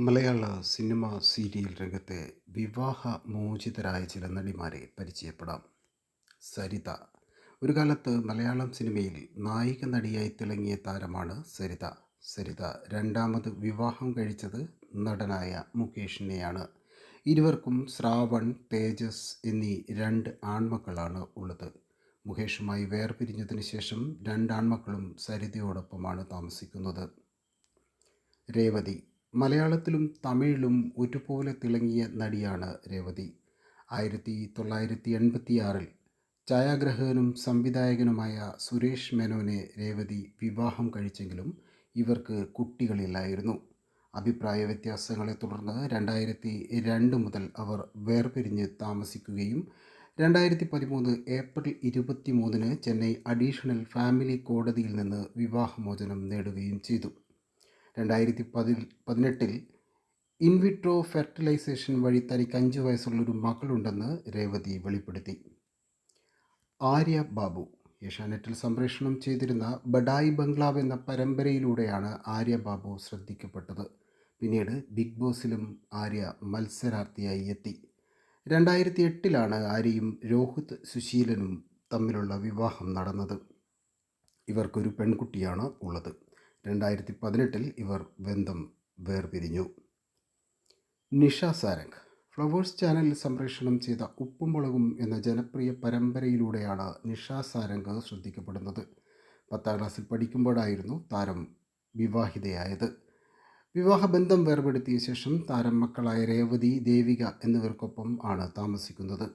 മലയാള cinema serial രംഗത്തെ വിവാഹ മോചിതരായ ചില നടിമാരെ പരിചയപ്പെടാം. സരിത. ഒരു കാലത്ത് മലയാളം സിനിമയിൽ നായിക നടിയായി തിളങ്ങിയ താരമാണ് സരിത. സരിത രണ്ടാമത് വിവാഹം കഴിച്ചത് നടനായ മുകേഷിനെയാണ്. ഇരുവർക്കും ശ്രാവൺ തേജസ് എന്നീ രണ്ട് ആൺമക്കളാണ് ഉള്ളത്. മുകേഷുമായി വേർപിരിഞ്ഞതിന് ശേഷം രണ്ടാൺമക്കളും സരിതയോടൊപ്പമാണ് താമസിക്കുന്നത്. രേവതി. മലയാളത്തിലും തമിഴിലും ഒരുപോലെ തിളങ്ങിയ നടിയാണ് രേവതി. ആയിരത്തി തൊള്ളായിരത്തി എൺപത്തിയാറിൽ ഛായാഗ്രഹകനും സംവിധായകനുമായ സുരേഷ് മേനോനെ രേവതി വിവാഹം കഴിച്ചെങ്കിലും ഇവർക്ക് കുട്ടികളില്ലായിരുന്നു. അഭിപ്രായ വ്യത്യാസങ്ങളെ തുടർന്ന് രണ്ടായിരത്തി രണ്ട് മുതൽ അവർ വേർപിരിഞ്ഞ് താമസിക്കുകയും രണ്ടായിരത്തി പതിമൂന്ന് ഏപ്രിൽ ഇരുപത്തി മൂന്നിന് ചെന്നൈ അഡീഷണൽ ഫാമിലി കോടതിയിൽ നിന്ന് വിവാഹമോചനം നേടുകയും ചെയ്തു. രണ്ടായിരത്തി പതി പതിനെട്ടിൽ ഇൻവിട്രോ ഫെർട്ടിലൈസേഷൻ വഴി തനിക്ക് അഞ്ച് വയസ്സുള്ളൊരു മകളുണ്ടെന്ന് രേവതി വെളിപ്പെടുത്തി. ആര്യ ബാബു ഏഷ്യാനെറ്റിൽ സംപ്രേഷണം ചെയ്തിരുന്ന ബഡായി ബംഗ്ലാവ് എന്ന പരമ്പരയിലൂടെയാണ് ആര്യ ബാബു ശ്രദ്ധിക്കപ്പെട്ടത്. പിന്നീട് ബിഗ് ബോസിലും ആര്യ മത്സരാർത്ഥിയായി എത്തി. രണ്ടായിരത്തി എട്ടിലാണ് ആര്യയും രോഹിത് സുശീലനും തമ്മിലുള്ള വിവാഹം നടന്നത്. ഇവർക്കൊരു പെൺകുട്ടിയാണ് ഉള്ളത്. രണ്ടായിരത്തി പതിനെട്ടിൽ ഇവർ ബന്ധം വേർപിരിഞ്ഞു. നിഷ സാരംഗ് ഫ്ലവേഴ്സ് ചാനലിൽ സംപ്രേഷണം ചെയ്ത ഉപ്പും മുളകും എന്ന ജനപ്രിയ പരമ്പരയിലൂടെയാണ് നിഷ സാരംഗ് ശ്രദ്ധിക്കപ്പെടുന്നത്. പത്താം ക്ലാസ്സിൽ പഠിക്കുമ്പോഴായിരുന്നു താരം വിവാഹിതയായത്. വിവാഹബന്ധം വേർപെടുത്തിയ ശേഷം താരം മക്കളായ രേവതി ദേവിക എന്നിവർക്കൊപ്പം ആണ് താമസിക്കുന്നത്.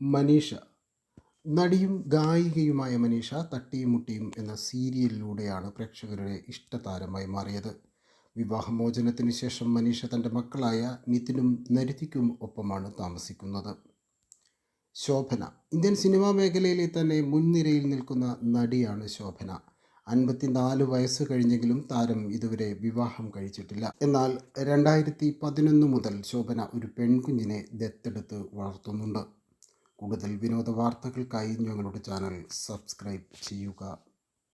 മനീഷ നടിയും ഗായികയുമായ മനീഷ തട്ടിയും മുട്ടിയും എന്ന സീരിയലിലൂടെയാണ് പ്രേക്ഷകരുടെ ഇഷ്ടതാരമായി മാറിയത്. വിവാഹമോചനത്തിന് ശേഷം മനീഷ തന്റെ മക്കളായ നിതിനും നരുതിക്കും ഒപ്പമാണ് താമസിക്കുന്നത്. ശോഭന ഇന്ത്യൻ സിനിമാ മേഖലയിലെ തന്നെ മുൻനിരയിൽ നിൽക്കുന്ന നടിയാണ് ശോഭന. അൻപത്തിനാല് വയസ്സ് കഴിഞ്ഞെങ്കിലും താരം ഇതുവരെ വിവാഹം കഴിച്ചിട്ടില്ല. എന്നാൽ രണ്ടായിരത്തി പതിനൊന്ന് മുതൽ ശോഭന ഒരു പെൺകുഞ്ഞിനെ ദത്തെടുത്ത് വളർത്തുന്നുണ്ട്. കൂടുതൽ വിനോദ വാർത്തകൾക്കായി ഞങ്ങളുടെ ചാനൽ സബ്സ്ക്രൈബ് ചെയ്യുക.